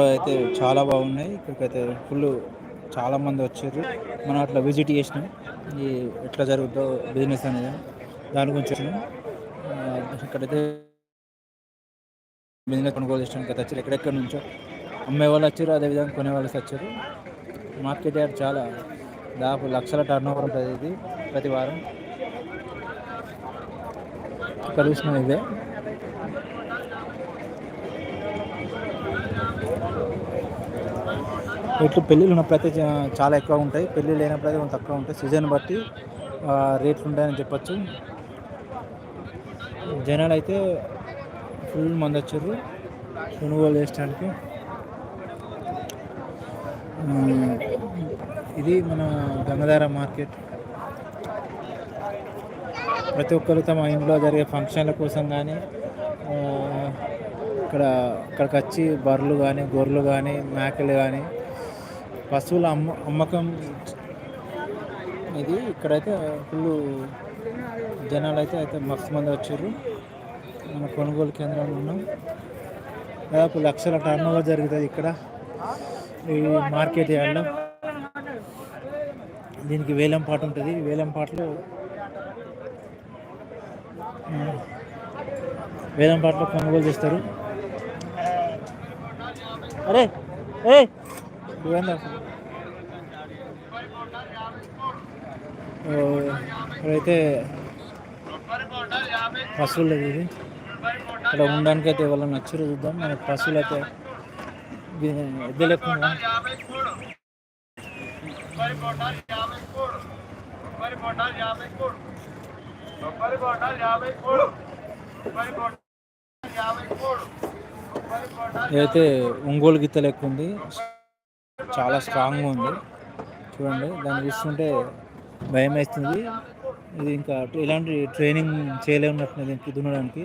అయితే చాలా బాగున్నాయి. ఇక్కడికైతే ఫుల్ చాలా మంది వచ్చారు. మనం అట్లా విజిట్ చేసినాం. ఈ ఎట్లా జరుగుతుందో బిజినెస్ అనేది దాని గురించి ఇక్కడైతే బిజినెస్ కొనుగోలు చేయడానికి అయితే వచ్చారు. ఎక్కడెక్కడి నుంచో అమ్మే వాళ్ళు వచ్చారు. అదేవిధంగా కొనే వాళ్ళు వచ్చారు. మార్కెట్ యార్డ్ చాలా దాదాపు లక్షల టర్న్ ఓవర్ ఉంటుంది ఇది ప్రతి వారం. ఇక్కడ చూసిన ఇదే. రేట్లు పెళ్ళిళ్ళు ఉన్నప్పుడైతే చాలా ఎక్కువ ఉంటాయి. పెళ్ళి లేనప్పుడైతే కొంచెం తక్కువ ఉంటాయి. సీజన్ బట్టి రేట్లు ఉంటాయని చెప్పచ్చు. జనాలు అయితే ఫుల్ మంది వచ్చారు. కొనుగోలు చేయడానికి ఇది మన గంగధార మార్కెట్. ప్రతి ఒక్కరు తమ ఇంట్లో జరిగే ఫంక్షన్ల కోసం కానీ ఇక్కడ ఇక్కడికి వచ్చి బర్రెలు కానీ గొర్రెలు కానీ మేకలు కానీ వస్తువుల అమ్మ అమ్మకం ఇది ఇక్కడైతే ఫుల్ జనాలు అయితే అయితే మస్తు మంది వచ్చారు. మన కొనుగోలు కేంద్రంలో ఉన్నాం. దాదాపు లక్షల టర్న్ ఓవర్ జరుగుతుంది ఇక్కడ. ఈ మార్కెట్ యార్డ్లో. దీనికి వేలం పాట ఉంటుంది. వేలం పాటలో వేలం పాటలో కొనుగోలు చేస్తారు. అరే ఏ ఇవ్వండి uh, ఇక్కడైతే పశువులు ఇది. ఇక్కడ ఉండడానికి అయితే ఎవరైనా నచ్చారు చూద్దాం. మన పశువులు అయితే ఎద్దలేకుండా అయితే ఇదైతే ఒంగోలు గిత్తలు ఎక్కువ ఉంది. చాలా స్ట్రాంగ్గా ఉంది. చూడండి దాన్ని చూస్తుంటే భయం వేస్తుంది ఇది ఇంకా ఇలాంటి ట్రైనింగ్ చేయలేమన్నట్టు దీనికి దున్నడానికి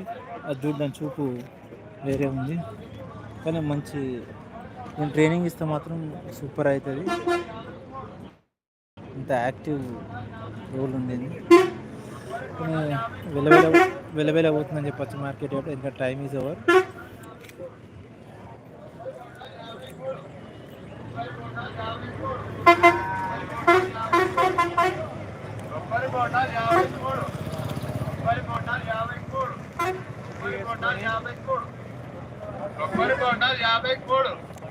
అది చూడడానికి చూపు వేరే ఉంది. కానీ మంచి నేను ట్రైనింగ్ ఇస్తే మాత్రం సూపర్ అవుతుంది. ఇంత యాక్టివ్ రోల్ ఉంది కానీ వెలవెల వెలవెల పోతుందని చెప్పొచ్చు మార్కెట్ అంటే ఇంకా టైం ఈజ్ ఓవర్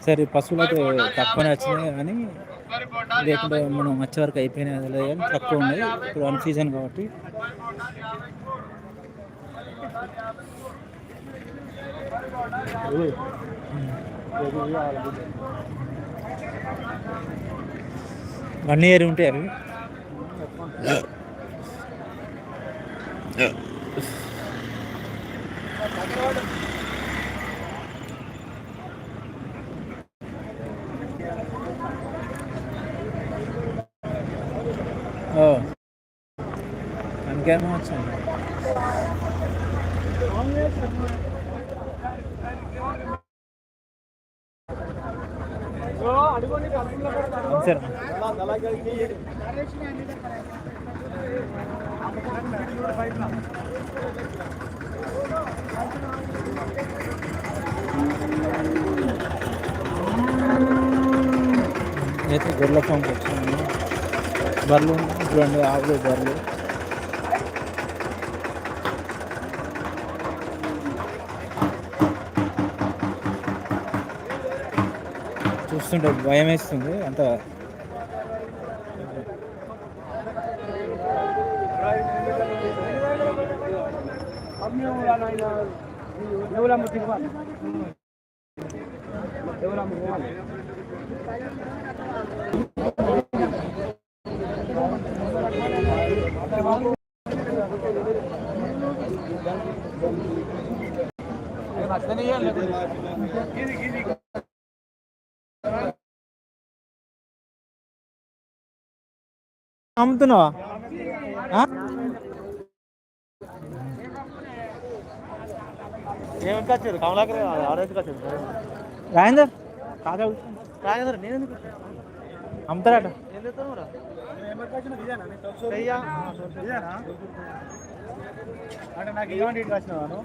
సరే పశువులు అయితే తక్కువనే వచ్చినాయి కానీ లేకుంటే మనం వచ్చే వరకు అయిపోయినాయి అది లేదు కానీ తక్కువ ఉన్నాయి. ఇప్పుడు అన్ సీజన్ కాబట్టి. వన్ ఇయర్ ఉంటాయి అవి ఇంకేమో వచ్చింది సరే అయితే గొర్రెల ఫామ్కి వచ్చాను బర్రెలు ఉన్నాయి. చూడండి ఆవులు బర్రెలు చూస్తుంటే భయం వేస్తుంది. అంత అమ్ముతున్నావా? రాజేందర్? కాదా రాజేంద్ర నేను ఎందుకు అమ్ముతారట. అంటే నాకు ఇవ్వండి ఇటు వచ్చినావాను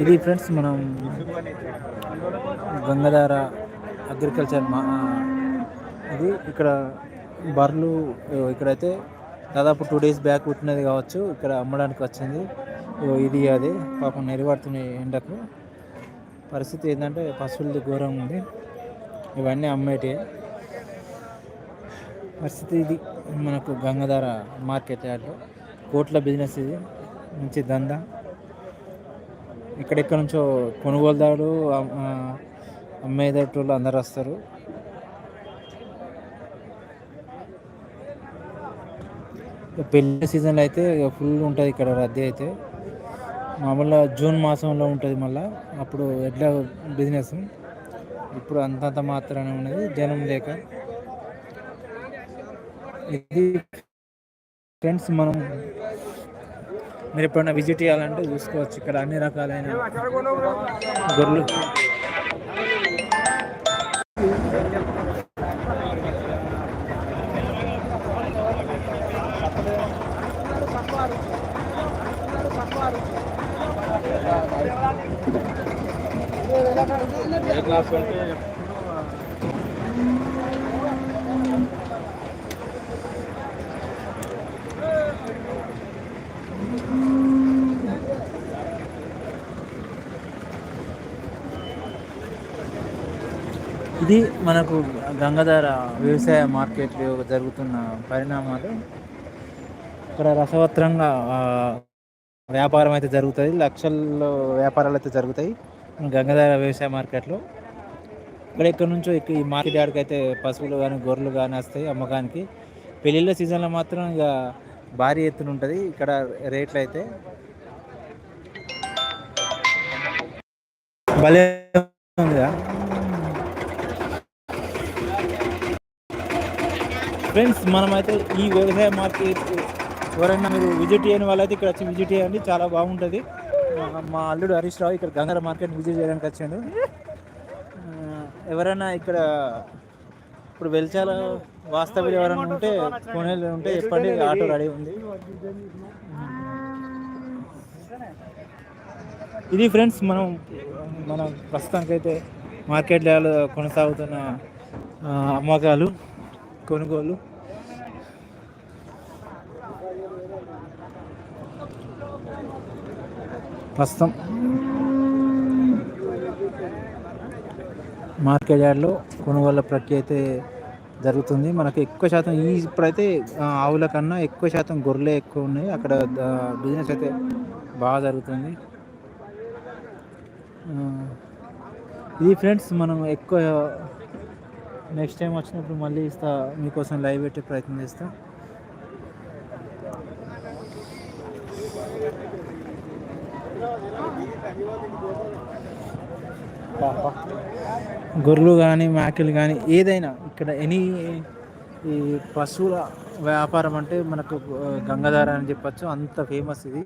ఇది ఫ్రెండ్స్ మనం గంగధార అగ్రికల్చర్ మా ఇది ఇక్కడ బర్రెలు ఇక్కడైతే దాదాపు టూ డేస్ బ్యాక్ పుట్టినది కావచ్చు ఇక్కడ అమ్మడానికి వచ్చింది. ఇది అది పాపం నెరవేరుతున్నాయి ఎండకు. పరిస్థితి ఏంటంటే పశువులది ఘోరంగా ఉంది. ఇవన్నీ అమ్మేటివి. పరిస్థితి ఇది. మనకు గంగాధార మార్కెట్ యార్డ్లో కోట్ల బిజినెస్ ఇది. మంచి దందా. ఎక్కడెక్కడ నుంచో కొనుగోలుదారులు అమ్- అందరు వస్తారు. ఇక సీజన్లో అయితే ఫుల్ ఉంటుంది ఇక్కడ రద్దీ అయితే. మామూలుగా జూన్ మాసంలో ఉంటుంది మళ్ళీ. అప్పుడు ఎట్లా బిజినెస్. ఇప్పుడు అంతంత మాత్రమే ఉన్నది జనం లేక. ఇది ఫ్రెండ్స్ మనం మీరు ఎప్పుడైనా విజిట్ చేయాలంటే చూసుకోవచ్చు. ఇక్కడ అన్ని రకాలైన గొర్రెలు. అంటే ఇది మనకు గంగాధర వ్యవసాయ మార్కెట్లో జరుగుతున్న పరిణామాలు. ఇక్కడ రసవత్రంగా వ్యాపారం అయితే జరుగుతుంది లక్షల్లో వ్యాపారాలు అయితే జరుగుతాయి గంగాధర వ్యవసాయ మార్కెట్లో. ఇక్కడ ఎక్కడి నుంచో ఇక్కడ ఈ మార్కెట్ యార్డ్కి అయితే పశువులు కానీ గొర్రెలు కానీ వస్తాయి అమ్మకానికి. పెళ్ళిళ్ళ సీజన్లో మాత్రం ఇక భారీ ఎత్తున ఉంటుంది ఇక్కడ రేట్లు అయితే. భలే ఉందిగా. ఫ్రెండ్స్ మనమైతే ఈ వ్యవసాయ మార్కెట్ ఎవరైనా మీరు విజిట్ చేయని వాళ్ళైతే ఇక్కడ వచ్చి విజిట్ చేయండి. చాలా బాగుంటుంది. మా అల్లుడు హరీష్ రావు ఇక్కడ గంగార మార్కెట్ విజిట్ చేయడానికి వచ్చాడు. ఎవరైనా ఇక్కడ ఇప్పుడు వెల్చాల వాస్తవ్యులు ఎవరైనా ఉంటే కొనేళ్ళు ఉంటే చెప్పండి ఆటో రెడీ ఉంది. ఇది ఫ్రెండ్స్ మనం మనం ప్రస్తుతానికైతే మార్కెట్లో కొనసాగుతున్న అమ్మకాలు. కొనుగోలు. ప్రస్తుతం మార్కెట్ యార్డ్లో కొనుగోలు ప్రక్రియ అయితే జరుగుతుంది. మనకు ఎక్కువ శాతం ఈ ఇప్పుడైతే ఆవుల కన్నా ఎక్కువ శాతం గొర్రెలే ఎక్కువ ఉన్నాయి. అక్కడ బిజినెస్ అయితే బాగా జరుగుతుంది. ఇది ఫ్రెండ్స్ మనం ఎక్కువ నెక్స్ట్ టైం వచ్చినప్పుడు మళ్ళీ ఇస్తా మీకోసం లైవ్ పెట్టే ప్రయత్నం చేస్తా. గొర్రెలు కానీ మేకలు కానీ ఏదైనా ఇక్కడ ఎనీ ఈ పశువుల వ్యాపారం అంటే మనకు గంగాధార అని చెప్పొచ్చు అంత ఫేమస్ ఇది.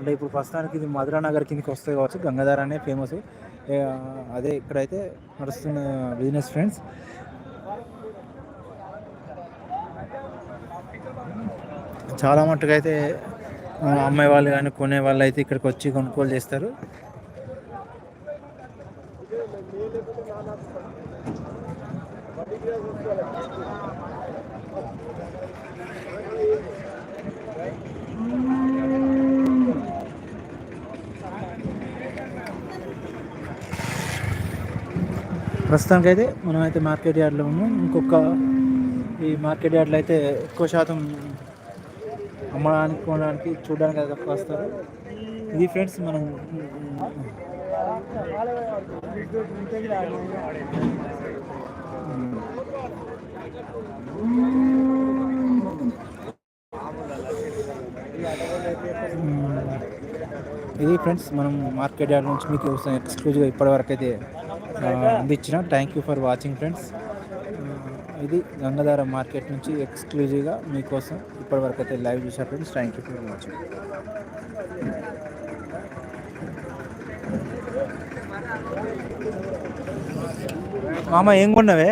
అంటే ఇప్పుడు ప్రస్తుతానికి ఇది మధురా నగర్ కిందకి వస్తే కావచ్చు. గంగాధార అనే ఫేమస్ అదే ఇక్కడైతే నడుస్తున్న బిజినెస్ ఫ్రెండ్స్ చాలా మట్టుకు అయితే వాళ్ళు కానీ కొనే వాళ్ళు అయితే ఇక్కడికి వచ్చి కొనుగోలు చేస్తారు. ప్రస్తుతానికైతే మనమైతే మార్కెట్ యార్డ్లో ఉన్నాం. ఇంకొక ఈ మార్కెట్ యార్డ్లో అయితే ఎక్కువ శాతం అమ్మడానికి కొనడానికి చూడడానికి అయితే వస్తారు. ఇది ఫ్రెండ్స్ మనం ఇది ఫ్రెండ్స్ మనం మార్కెట్ యార్డ్ నుంచి మీకు ఎక్స్క్లూజివ్గా ఇప్పటివరకు అయితే అందించిన. Thank you for watching friends ఇది గంగాధార మార్కెట్ నుంచి ఎక్స్క్లూజివ్గా మీకోసం ఇప్పటివరకు అయితే లైవ్ చూసారు friends thank you for watching మామ ఏం కొన్నావే?